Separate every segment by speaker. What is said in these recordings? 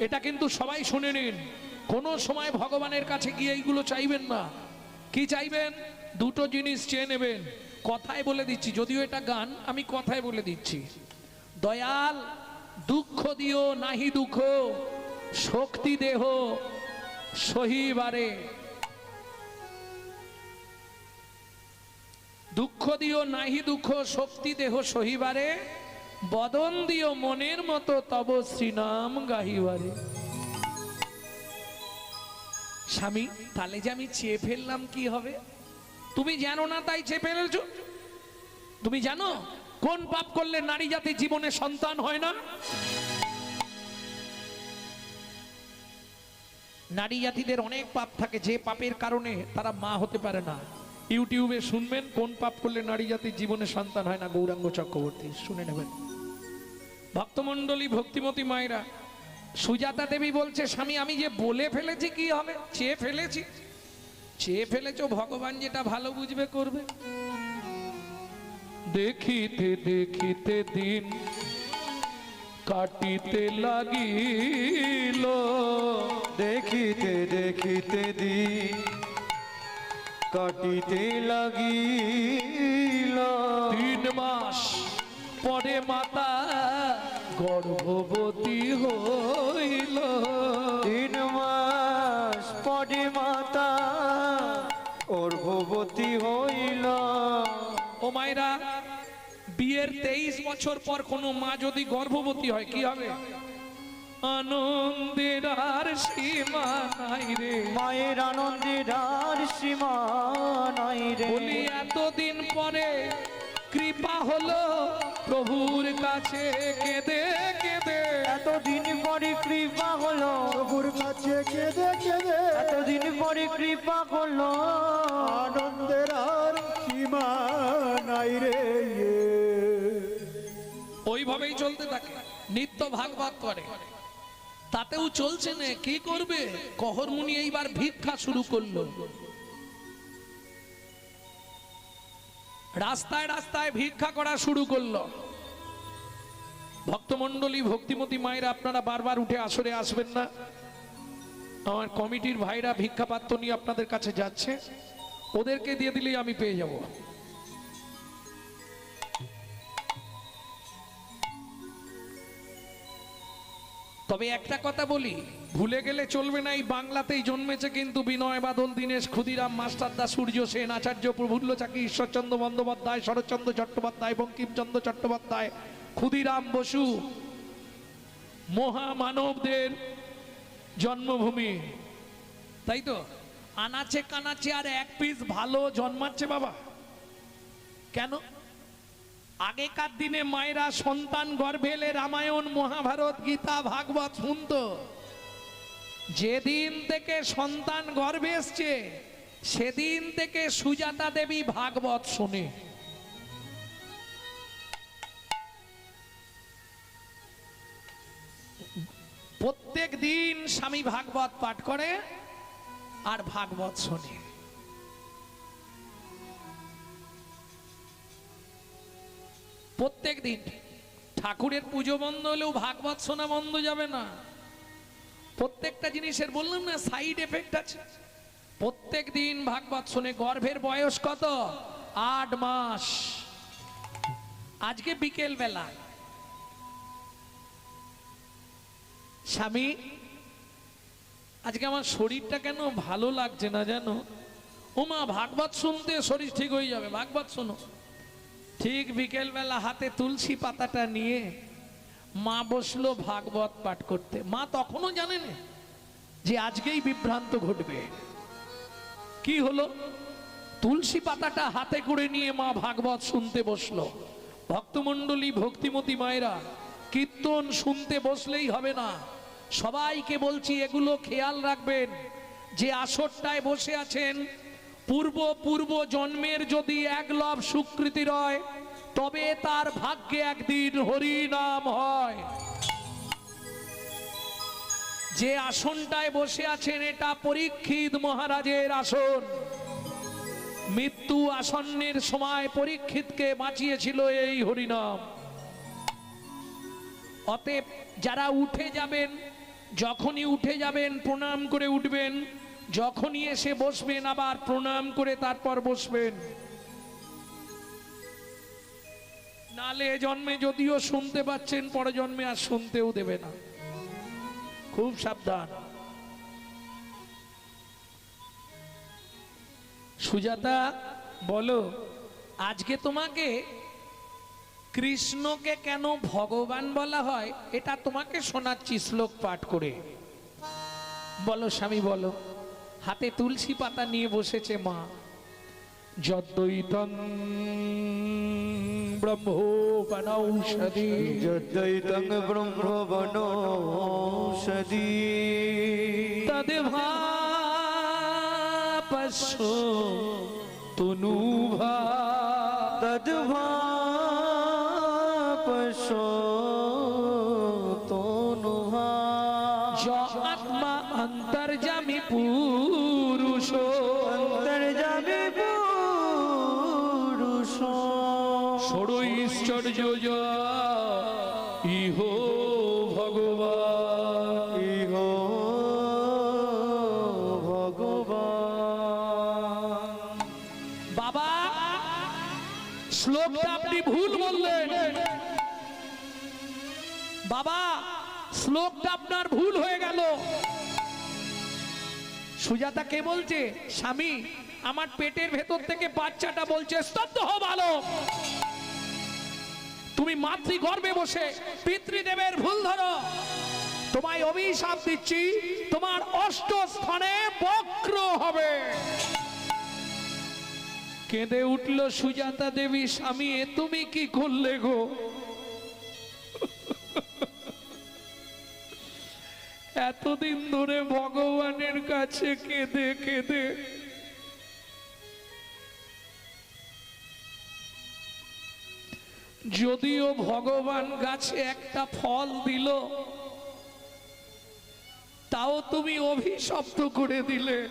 Speaker 1: এটা কিন্তু সবাই শুনে নিন। কোনো সময় ভগবানের কাছে গিয়ে এইগুলো চাইবেন না। কি চাইবেন? দুটো জিনিস চেয়ে নেবেন। কথায় বলে দিচ্ছি, যদিও এটা গান, আমি কথায় বলে দিচ্ছি। দয়াল, দুঃখ দিও, নাহি দুঃখ, শক্তি দেহ, সহিবারে। দুঃখ দিও, নাহি দুঃখ, শক্তি দেহ, সহিবারে। বদন দিও মনের মতো, তব শ্রীনাম গাহিবারে স্বামী তাহলে যে আমি চেয়ে ফেললাম কি হবে? তুমি জানো না তাই চেয়ে ফেলেছ? তুমি জানো? কোন পাপ করলে নারী জাতির জীবনে সন্তান হয় না? নারী জাতিদের অনেক পাপ থাকে, যে পাপের কারণে তারা মা হতে পারে না। ইউটিউবে শুনবেন, কোন পাপ করলে নারী জাতির জীবনে সন্তান হয় না? গৌরাঙ্গ চক্রবর্তী, শুনে নেবেন। ভক্তমণ্ডলী, ভক্তিমতী মায়েরা, সুজাতা দেবী বলছে, স্বামী, আমি যে বলে ফেলেছি কি হবে? চেয়ে ফেলেছি। চেয়ে ফেলেছ, ভগবান যেটা ভালো বুঝবে করবে। দেখিতে দেখিতে দিন কাটিতে লাগিল।
Speaker 2: দেখিতে দেখিতে দিন কাটিতে লাগিল।
Speaker 1: তিন মাস পরে মাতা গর্ভবতী হইল।
Speaker 2: তিন মাস পরে মাতা গর্ভবতী হইল।
Speaker 1: ও মায়েরা বিয়ের তেইশ বছর পর কোনো মা যদি গর্ভবতী হয় কি হবে? আনন্দের আর সীমা নাই রে।
Speaker 2: মায়ের আনন্দের আর সীমা নাই রে।
Speaker 1: বলি এতদিন পরে কৃপা হলো প্রভুর কাছে কেঁদে কেঁদে
Speaker 2: এতদিন পরে কৃপা হলো।
Speaker 3: প্রভুর কাছে কেঁদে কেঁদে
Speaker 2: এতদিন পরে কৃপা হলো।
Speaker 3: আনন্দের আর সীমা নাই রে ইয়ে।
Speaker 1: ওইভাবেই চলতে থাকে নিত্য ভাগবত করে। তাতেও চলছে না কি করবে? কহরমুনি এইবার ভিক্ষা শুরু করল। রাস্তায় রাস্তায় ভিক্ষা করা শুরু করল। ভক্তমণ্ডলী, ভক্তিমতী মায়েরা, আপনারা বারবার উঠে আসরে আসবেন না। আমার কমিটির ভাইরা ভিক্ষা পাত্র নিয়ে আপনাদের কাছে যাচ্ছে। ওদেরকে দিয়ে দিলেই আমি পেয়ে যাব। তবে একটা কথা বলি, ভুলে গেলে চলবে না, এই বাংলাতেই জন্মেছে কিন্তু বিনয় বাদল, দীনেশ ক্ষুদিরাম মাস্টারদা সূর্য সেন, আচার্য প্রফুল্ল চাকি, ঈশ্বরচন্দ্র বন্দ্যোপাধ্যায়, শরৎচন্দ্র চট্টোপাধ্যায় বঙ্কিমচন্দ্র চট্টোপাধ্যায়। ক্ষুদিরাম বসু, মহামানবদের জন্মভূমি। তাই তো? আনাচে কানাচে আর এক পিস ভালো জন্মাচ্ছে বাবা। কেন? আগেকার দিনে মায়েরা সন্তান গর্ভে এলে রামায়ণ, মহাভারত, গীতা, ভাগবত শুনত। যেদিন থেকে সন্তান গর্ভে এসছে, সেদিন থেকে সুজাতা দেবী ভাগবত শুনে। প্রত্যেক দিন স্বামী ভাগবত পাঠ করে আর ভাগবত শোনে। প্রত্যেক দিন ঠাকুরের পুজো বন্ধ হলেও ভাগবত শোনা বন্ধ যাবে না। প্রত্যেকটা জিনিসের বললাম না সাইড এফেক্ট আছে। প্রত্যেক দিন ভাগবত শুনে, গর্ভের বয়স কত? আট মাস। আজকে বিকেল বেলা স্বামী, আজকে আমার শরীরটা কেন ভালো লাগছে না জানো? ওমা, ভাগবত শুনতে শরীর ঠিক হয়ে যাবে, ভাগবত শোনো। ঠিক বিকেলবেলা হাতে তুলসী পাতাটা নিয়ে মা বসল ভাগবত পাঠ করতে। মা তখনও জানে না যে আজকেই বিভ্রান্ত ঘটবে। কি হলো? তুলসী পাতাটা হাতে করে নিয়ে মা ভাগবত শুনতে বসল। ভক্তমণ্ডলী, ভক্তিমতী মায়েরা, কীর্তন শুনতে বসলেই হবে না। সবাইকে বলছি, এগুলো খেয়াল রাখবেন। যে আসরটায় বসে আছেন, পূর্ব পূর্ব জন্মের যদি এক লব স্বীকৃতি রয়, তবে তার ভাগ্যে একদিন হরিনাম হয়। যে আসনটায় বসে আছেন, এটা পরীক্ষিত মহারাজের আসন। মৃত্যু আসন্নের সময় পরীক্ষিতকে বাঁচিয়েছিল এই হরিনাম। অতএব যারা উঠে যাবেন যখনই উঠে যাবেন, প্রণাম করে উঠবেন। যখনই এসে বসবেন, আবার প্রণাম করে তারপর বসবেন। নালে জন্মে যদিও শুনতে পাচ্ছেন পরে জন্মে আর শুনতেও দেবে না। খুব সাবধান। সুজাতা, বলো, আজকে তোমাকে কৃষ্ণকে কেন ভগবান বলা হয়? এটা তোমাকে শোনাচ্ছি শ্লোক পাঠ করে। বলো স্বামী বলো। হাতে তুলসী পাতা নিয়ে বসেছে মা। যদ্বৈতং ব্রহ্মোপনৌষধি।
Speaker 2: যদ্বৈতং ব্রহ্মবনৌষধি
Speaker 1: তদ্ভাপস্য তনুভা শ্লোকটা আপনার ভুল হয়ে গেল। সুজাতা কে বলছে, স্বামী, আমার পেটের ভেতর থেকে বাচ্চাটা বলছে, স্তব্ধ হো ভালো তুমি মাতৃ গর্ভে বসে পিতৃদেবের ভুল ধরো। তোমায় অভিশাপ দিচ্ছি, তোমার অষ্ট স্থানে বক্র হবে। কেঁদে উঠল সুজাতা দেবী, স্বামী তুমি কি করলে গো? এতদিন ধরে ভগবানের কাছে কেঁদে কেঁদে যদিও ভগবান গাছে একটা ফল দিল, তাও তুমি অভিশপ্ত করে দিলে।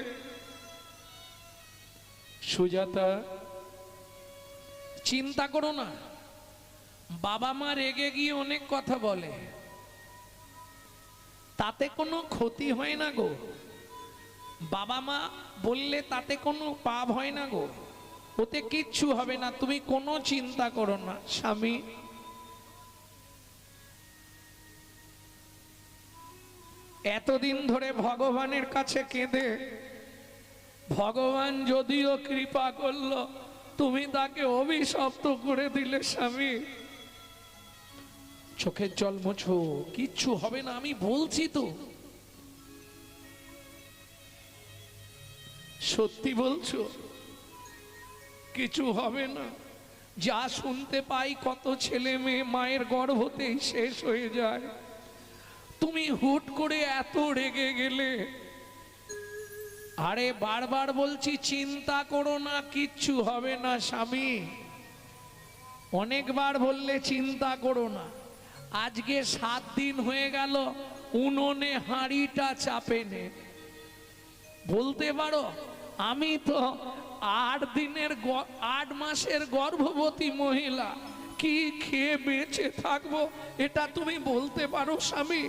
Speaker 1: সুজাতা, চিন্তা করো না। বাবা মা রেগে গিয়ে অনেক কথা বলে। তাতে কোনো ক্ষতি হয় না গো। বাবা মা বললে তাতে কোনো পাপ হয় না গো। ওতে কিচ্ছু হবে না, তুমি কোনো চিন্তা করো না, স্বামী। এতদিন ধরে ভগবানের কাছে কেঁদে, ভগবান যদিও কৃপা করল, তুমি তাকে অভিশপ্ত করে দিলে, স্বামী। চোখের জল মোছো কিচ্ছু হবে না, আমি বলছি তো। সত্যি বলছো? কিছু হবে না। যা শুনতে পাই কত ছেলে মেয়ে মায়ের গর্ভতেই শেষ হয়ে যায়। তুমি হুট করে এত রেগে গেলে। আরে বারবার বলছি, চিন্তা করো না, কিচ্ছু হবে না, স্বামী। অনেকবার বললে, চিন্তা করো না। আজকে সাত দিন হয়ে গেল, উনোনে হাঁড়িটা চাপেনে বলতে পারো, আমি তো আট দিনের আট মাসের গর্ভবতী মহিলা, কি খেয়ে বেঁচে থাকব এটা তুমি বলতে পারো, স্বামী?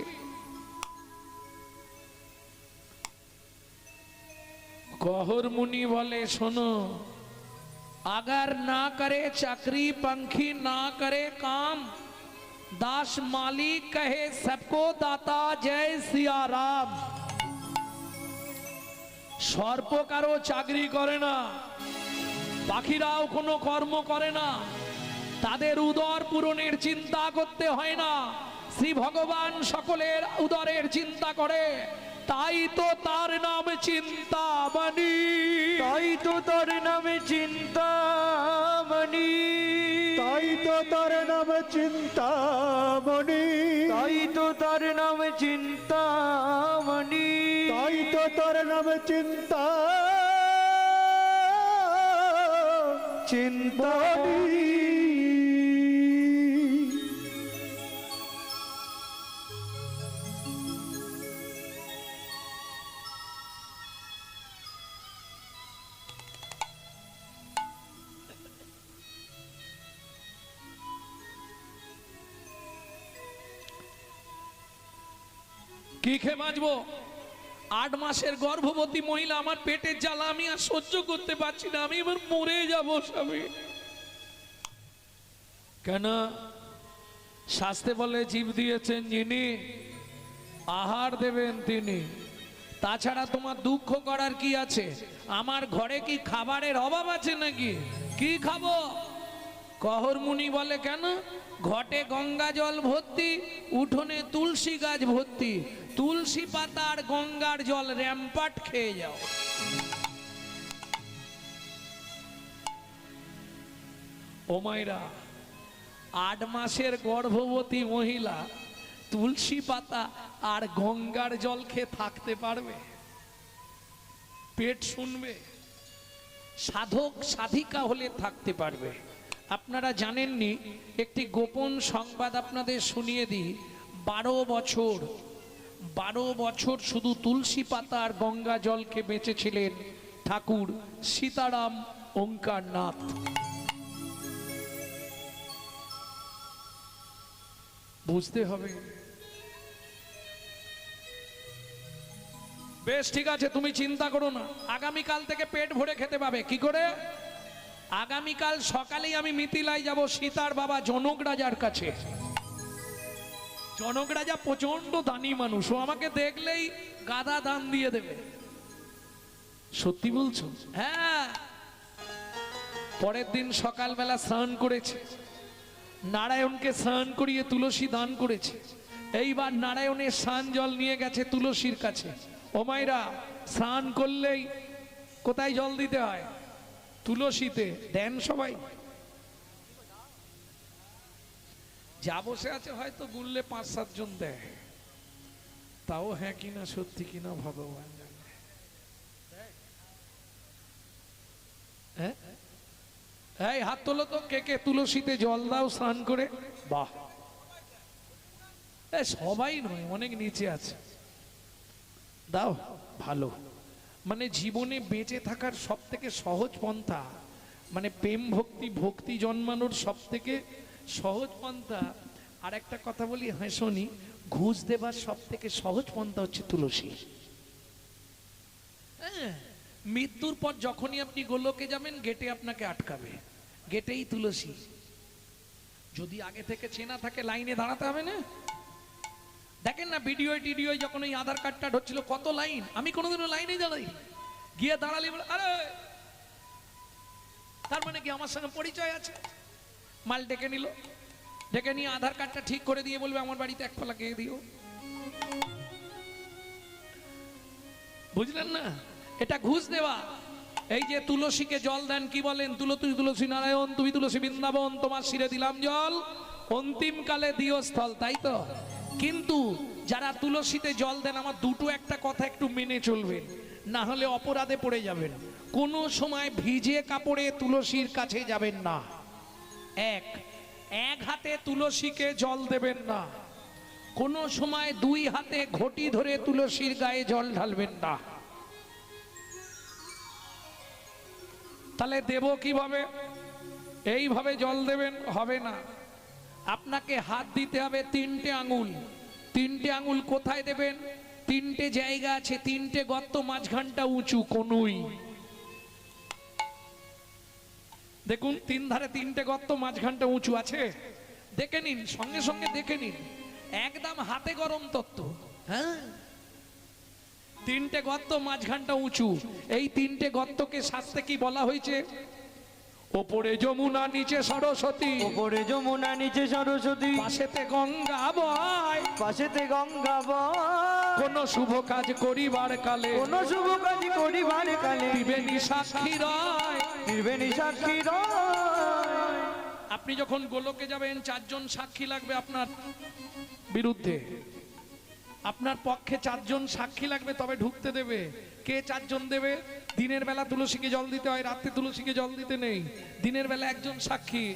Speaker 1: গহর মুনি বলে, শোনো, আগার না করে, চাকরি পাখি না করে, কাম दास मालिक कहे सबको दाता जय सिया राम সর্প কারো চাকরি করে না পাখিরাও কোনো কর্ম করে না তাদের উদর পূরণের চিন্তা করতে হয় না শ্রী ভগবান সকলের উদরের চিন্তা করে তাই তো তার নাম চিন্তামণি।
Speaker 2: তাই তো তার নামে চিন্তামণি।
Speaker 3: তাই তো তার নাম চিন্তামণি।
Speaker 2: তাই তো তার নামে চিন্তামণি।
Speaker 3: তাই তো তার নাম চিন্তা চিন্তামণি।
Speaker 1: কি খেয়ে বাঁচবো? আট মাসের গর্ভবতী মহিলা আমার পেটের জ্বালা আমি আর সহ্য করতে পারছি না, আমি এবার মরে যাব স্বামী। কেন? শাস্তে বলে জীব দিয়েছেন যিনি, আহার দেবেন তিনি। তাছাড়া তোমার দুঃখ করার কি আছে? আমার ঘরে কি খাবারের অভাব আছে নাকি? কি খাব? কহর মুনি বলে, কেন? ঘটে গঙ্গা জল ভর্তি, উঠোনে তুলসী গাছ ভর্তি তুলসী পাতা আর গঙ্গার জল র্যাম্পাট খেয়ে যাও। ও মাইরা আট মাসের গর্ভবতী মহিলা তুলসী পাতা আর গঙ্গার জল খেয়ে থাকতে পারবে? পেট শুনবে, সাধক সাধিকা হলে থাকতে পারবে। আপনারা জানেননি, একটি গোপন সংবাদ আপনাদের শুনিয়ে দিই। বারো বছর বারো বছর শুধু তুলসী পাতা আর গঙ্গা জলকে বেঁচেছিলেন ঠাকুর সীতারাম ওঙ্কারনাথ। বুঝতে হবে। বেশ, ঠিক আছে, তুমি চিন্তা করো না। আগামীকাল থেকে পেট ভরে খেতে পাবে। কি করে? আগামীকাল সকালেই আমি মিথিলায় যাব সীতার বাবা জনক রাজার কাছে। জনক রাজা প্রচণ্ড দানি মানুষ, ও আমাকে দেখলেই গাদা দান দিয়ে দেবে। সত্যি বলছো? হ্যাঁ। পরের দিন সকালবেলা স্নান করেছে। নারায়ণকে স্নান করিয়ে তুলসী দান করেছে। এইবার নারায়ণের স্নান জল নিয়ে গেছে তুলসীর কাছে। ও মাইরা স্নান করলেই কোথায় জল দিতে হয়? তুলসীতে, দেন সবাই। যা বসে আছে হয়তো গুনলে পাঁচ সাতজন দেয়। তাও হ্যাঁ কিনা সত্যি কিনা ভগবান জানে। হ্যাঁ? হাত তোলো তো, কে কে তুলসীতে জল দাও স্নান করে। বাহ। সবাই নয়, অনেক নিচে আছে। দাও, ভালো। মানে জীবনে বেঁচে থাকার সব থেকে সহজ পন্থা মানে প্রেম ভক্তি ভক্তি জন্মানোর সব থেকে সহজ পন্থা। আর একটা কথা বলি হ্যাঁ শোনি। ঘুষ দেবার সব থেকে সহজ পন্থা হচ্ছে তুলসী। হ্যাঁ, মৃত্যুর পর যখনই আপনি গোলকে যাবেন গেটে আপনাকে আটকাবে। গেটেই তুলসী। যদি আগে থেকে চেনা থাকে লাইনে দাঁড়াতে হবে না? দেখেন না ভিডিও টিডিও যখন ওই আধার কার্ডটা ঢুকছিল কত লাইন? আমি কোনোদিনও লাইনে দাঁড়াই গিয়ে দাঁড়ালি বলে আরে! তার মানে কি আমার সঙ্গে পরিচয় আছে? মাল ডেকে নিল। ডেকে নিয়ে আধার কার্ডটা ঠিক করে দিয়ে বলবে, আমার বাড়িতে এক পালা গিয়ে দিও। বুঝলেন না? এটা ঘুষ দেওয়া। এই যে তুলসীকে জল দেন, কি বলেন? তুলসী তুলসী নারায়ণ, তুমি তুলসী বৃন্দাবন, তোমার শিরে দিলাম জল। অন্তিম কালে দিও স্থল, তাই তো? কিন্তু যারা তুলসীতে জল দেন, আমার দুটো একটা কথা একটু মেনে চলবেন। না হলে অপরাধে পড়ে যাবেন। কোনো সময় ভিজে কাপড়ে তুলসীর কাছে যাবেন না। এক। এক হাতে তুলসীকে জল দেবেন না। কোনো সময় দুই হাতে ঘটি ধরে তুলসীর গায়ে জল ঢালবেন না। তাহলে দেব কীভাবে? এইভাবে জল দেবেন, হবে না। আপনাকে হাত দিতে হবে তিনটে আঙুল। তিনটে আঙুল কোথায় দেবেন? তিনটে জায়গা আছে, তিনটে গর্ত, মাঝখানটা উঁচু, কোনুই। দেখুন তিন ধারে তিনটে গর্ত মাঝখানটা উঁচু আছে। দেখে নিন সঙ্গে সঙ্গে দেখে নিন। একদম হাতে গরম তত্ত্ব হ্যাঁ? তিনটে গর্ত মাঝখানটা উঁচু। এই তিনটে গর্তকে শাস্তে কি বলা হয়েছে? ওপরে যমুনা নিচে সরস্বতী।
Speaker 2: ওপরে যমুনা নিচে সরস্বতী।
Speaker 1: পাশেতে গঙ্গা বয়।
Speaker 2: পাশেতে গঙ্গা বয়।
Speaker 1: কোন শুভ কাজ করিবার কালে।
Speaker 2: কোন শুভ কাজ করিবার কালে।
Speaker 1: ত্রিবেণী সাক্ষী রয়। আপনি যখন গোলকে যাবেন, চারজন সাক্ষী লাগবে আপনার বিরুদ্ধে। আপনার পক্ষে চারজন সাক্ষী লাগবে, তবে ঢুকতে দেবে। কে চারজন দেবে? দিনের বেলা তুলসীকে জল দিতে হয়, রাত্রে তুলসীকে জল দিতে নেই। দিনের বেলা একজন সাক্ষী।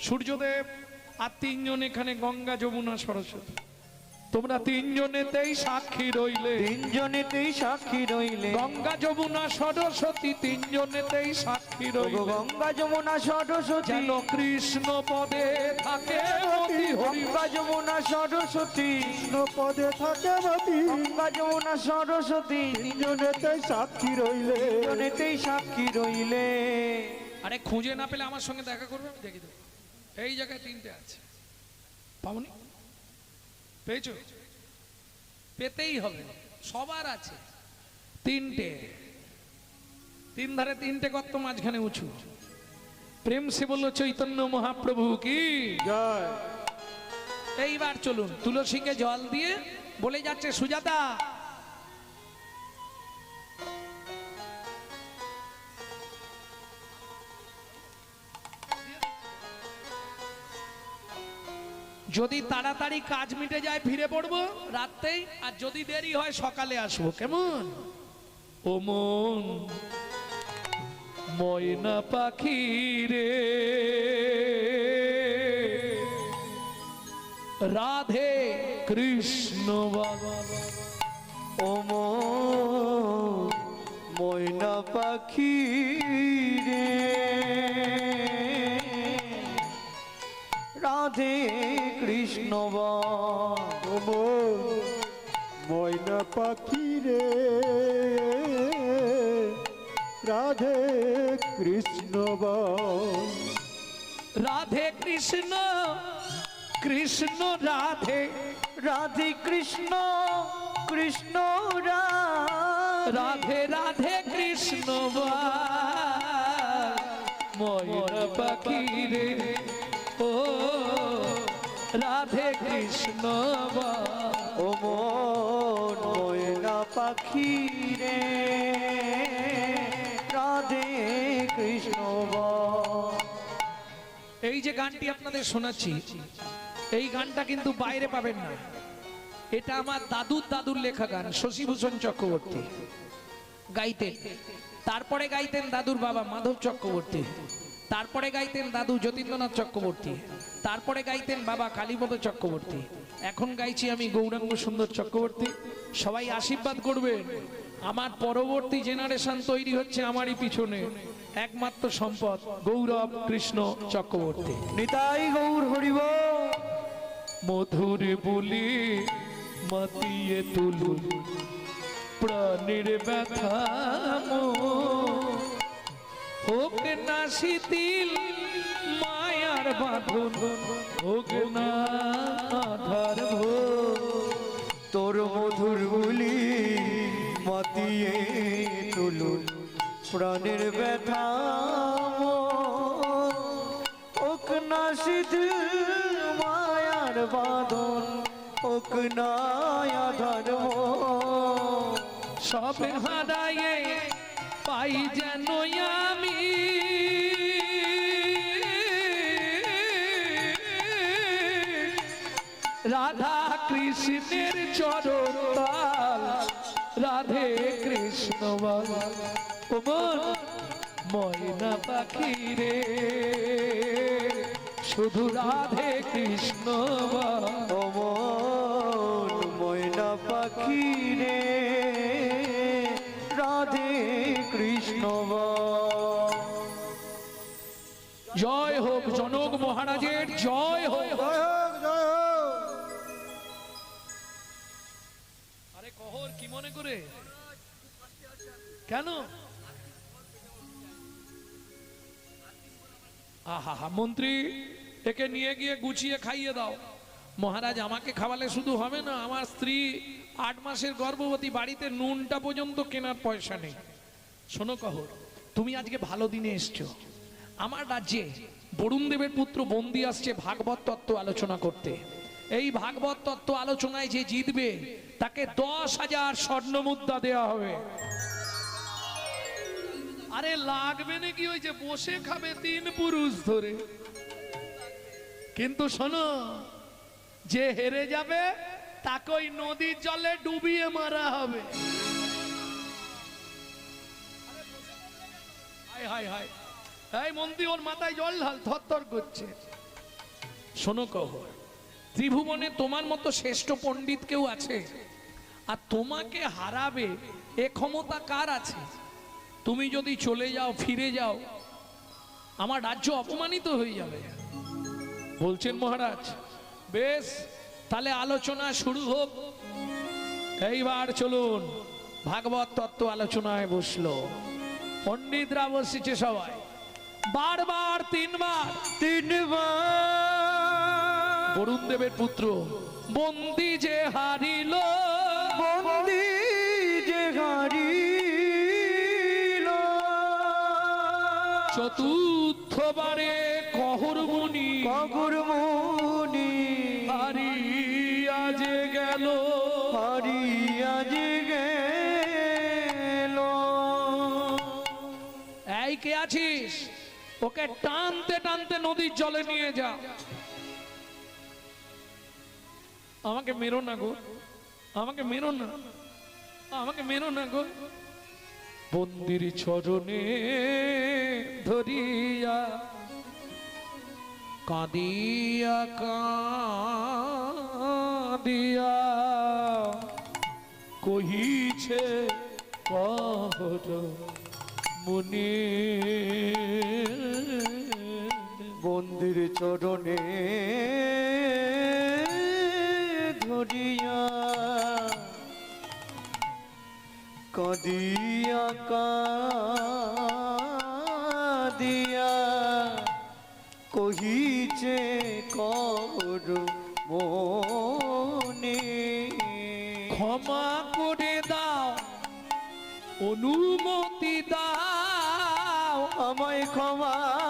Speaker 1: সূর্যদেব আর তিনজন এখানে গঙ্গা, যমুনা, সরস্বতী। তোমরা তিনজনেতেই সাক্ষী রইলে।
Speaker 2: তিনজনেতেই সাক্ষী রইলে।
Speaker 1: গঙ্গা যমুনা সরস্বতী তিনজনেতেই সাক্ষী রইলে।
Speaker 2: গঙ্গা যমুনা সরস্বতী।
Speaker 1: যেন কৃষ্ণ পদে থাকে মতি হরি
Speaker 2: গঙ্গা যমুনা সরস্বতী।
Speaker 3: কৃষ্ণ পদে থাকে মতি
Speaker 2: গঙ্গা যমুনা সরস্বতী।
Speaker 3: তিনজনেতেই সাক্ষী রইলে।
Speaker 2: তিনজনেতেই সাক্ষী রইলে।
Speaker 1: আরে খুঁজে না পেলে আমার সঙ্গে দেখা করবে? আমি দেখে দেবো। এই জায়গায় তিনটে আছে। পাবনি পেয়েছ? পেতেই হবে। সবার আছে। তিনটে। তিন ধারে তিনটে কত মাঝখানে উঁচু। প্রেম সে বলল চৈতন্য মহাপ্রভু কি?
Speaker 3: জয়।
Speaker 1: এইবার চলুন তুলসীকে জল দিয়ে বলে যাচ্ছে সুজাতা যদি তাড়াতাড়ি কাজ মিটে যায়, ফিরে পড়ব রাত্রেই, আর যদি দেরি হয়, সকালে আসব। কেমন? ও মন, ময়না পাখি রে। রাধে কৃষ্ণ বাবা।
Speaker 2: ও ময়না পাখি রে। রাধে কৃষ্ণ
Speaker 3: ময়না পাখি রে রাধে কৃষ্ণ
Speaker 1: রাধে কৃষ্ণ কৃষ্ণ রাধে
Speaker 2: রাধে কৃষ্ণ কৃষ্ণ রাধে।
Speaker 1: রাধে রাধে কৃষ্ণ ময়না পাখি রে ও রাধে কৃষ্ণ
Speaker 2: ও মন ময়না পাখি রে রাধে কৃষ্ণ
Speaker 1: এই যে গানটি আপনাদের শোনাচ্ছি এই গানটা কিন্তু বাইরে পাবেন না। এটা আমার দাদুর দাদুর লেখা গান শশীভূষণ চক্রবর্তী। গাইতেন। তারপরে গাইতেন দাদুর বাবা মাধব চক্রবর্তী। তারপরে গাইতেন দাদু যতীন্দ্রনাথ চক্রবর্তী। তারপরে গাইতেন বাবা কালীপদ চক্রবর্তী। এখন গাইছি আমি গৌরাঙ্গ সুন্দর চক্রবর্তী। সবাই আশীর্বাদ করবেন আমার পরবর্তী জেনারেশন তৈরি হচ্ছে আমারই পিছনে। একমাত্র সম্পদ গৌরব কৃষ্ণ চক্রবর্তী।
Speaker 2: নিতাই গৌর হরিব।
Speaker 1: মধুর বলি মাতিয়ে তুলুন। প্রাণের ব্যথা। হোক না শিথিল মায়ার বাঁধন হোক না আধার।
Speaker 2: তোর মধুর বলি মাতিয়ে তুলুন প্রাণের ব্যথা ওক না সিধ মায়ার বাঁধন ওক না আধার
Speaker 1: সব হারায়ে পাই যেন রাধা কৃষ্ণের চরতাল রাধে কৃষ্ণ বাবা ময়না পাখি রে শুধু রাধে কৃষ্ণ বাবা
Speaker 2: ময়না পাখি রে রাধে কৃষ্ণ।
Speaker 1: জয় হোক জনক মহারাজের জয় হোক। মনে করে? কেন? আহা মন্ত্রী, একে নিয়ে গিয়ে গুছিয়ে খাইয়ে দাও। মহারাজ, আমাকে খাওয়ালে শুধু হবে না, আমার স্ত্রী আট মাসের গর্ভবতী, বাড়িতে নুনটা পর্যন্ত কেনার পয়সা নেই। শোনো কহর, তুমি আজকে ভালো দিনে এসছো। আমার রাজ্যে বরুণ দেবের পুত্র বন্দি আসছে ভাগবত তত্ত্ব আলোচনা করতে। এই ভাগবত তত্ত্ব আলোচনায় যে জিতবে, তাকে দশ হাজার স্বর্ণ মুদ্রা দেওয়া হবে। আরে লাগবে নাকি ওই যে বসে খাবে তিন পুরুষ ধরে? কিন্তু শোনো, যে হেরে যাবে, তাকে ওই নদীর জলে ডুবিয়ে মারা হবে। মন্ত্রী ওর মাথায় জল ঢাল, থরথর করছে। শোনো কহর ত্রিভুবনে তোমার মতো শ্রেষ্ঠ পণ্ডিত কেউ আছে? আর তোমাকে হারাবে এ ক্ষমতা কার আছে? তুমি যদি চলে যাও, ফিরে যাও, আমার রাজ্য অপমানিত হয়ে যাবে। বলছেন মহারাজ, বেশ, তাহলে আলোচনা শুরু হোক। এইবার চলুন, ভাগবত তত্ত্ব আলোচনায় বসল। পণ্ডিতরা বসেছে সবাই। বারবার তিনবার।
Speaker 2: তিনবার।
Speaker 1: বরুণ দেবের পুত্র। বন্দি যে হারিল।
Speaker 2: বন্দি যে হারিল।
Speaker 1: চতুর্থবারে কহর মুনি
Speaker 2: কগুর মুনি
Speaker 1: হারিয়া যে গেল।
Speaker 2: হারিয়া যে গেল।
Speaker 1: এই কে আছিস? ওকে টানতে টানতে নদীর জলে নিয়ে যা। আমাকে মেরো না গো। আমাকে মেরো না। আমাকে মেরো না গো। বন্দির চরণে ধরিয়া কাঁদিয়া কাঁদিয়া কহিছে কহর মুনি
Speaker 2: বন্দির চরণে ধরিয়া কাঁদিয়া কাঁদিয়া কহিছে কর মনে।
Speaker 1: ক্ষমা করে দাও অনুমতি দাও।
Speaker 2: আমায় ক্ষমা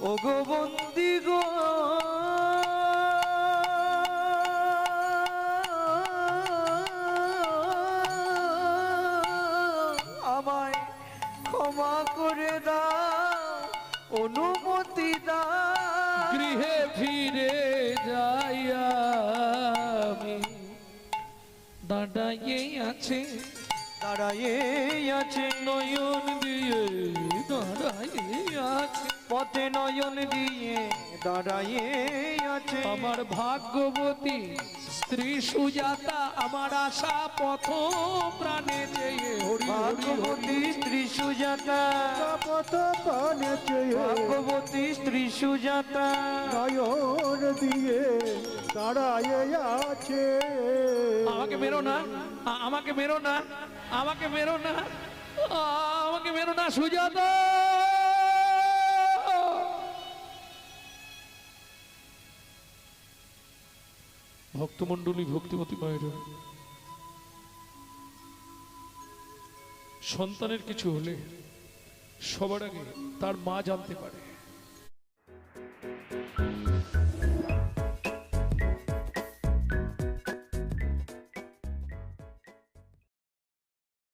Speaker 2: ও গো বন্দি গো
Speaker 1: দাঁড়াইয়ে আছে। আমার ভাগ্যবতী স্ত্রী সুজাতা আমার আশা পথ প্রাণে চেয়ে
Speaker 2: ভাগ্যবতী স্ত্রী সুজাতা।
Speaker 3: পথ চেয়ে
Speaker 2: ভাগ্যবতী স্ত্রী সুজাতা।
Speaker 3: নয়ন দিয়ে দাঁড়ায় আছে।
Speaker 1: আমাকে মেরো না আমাকে মেরো না আমাকে মেরো না আমাকে মেরো না সুজাতা। ভক্তমণ্ডলী ভক্তিমতী মায়ের সন্তানের কিছু হলে সবার আগে তার মা জানতে পারে।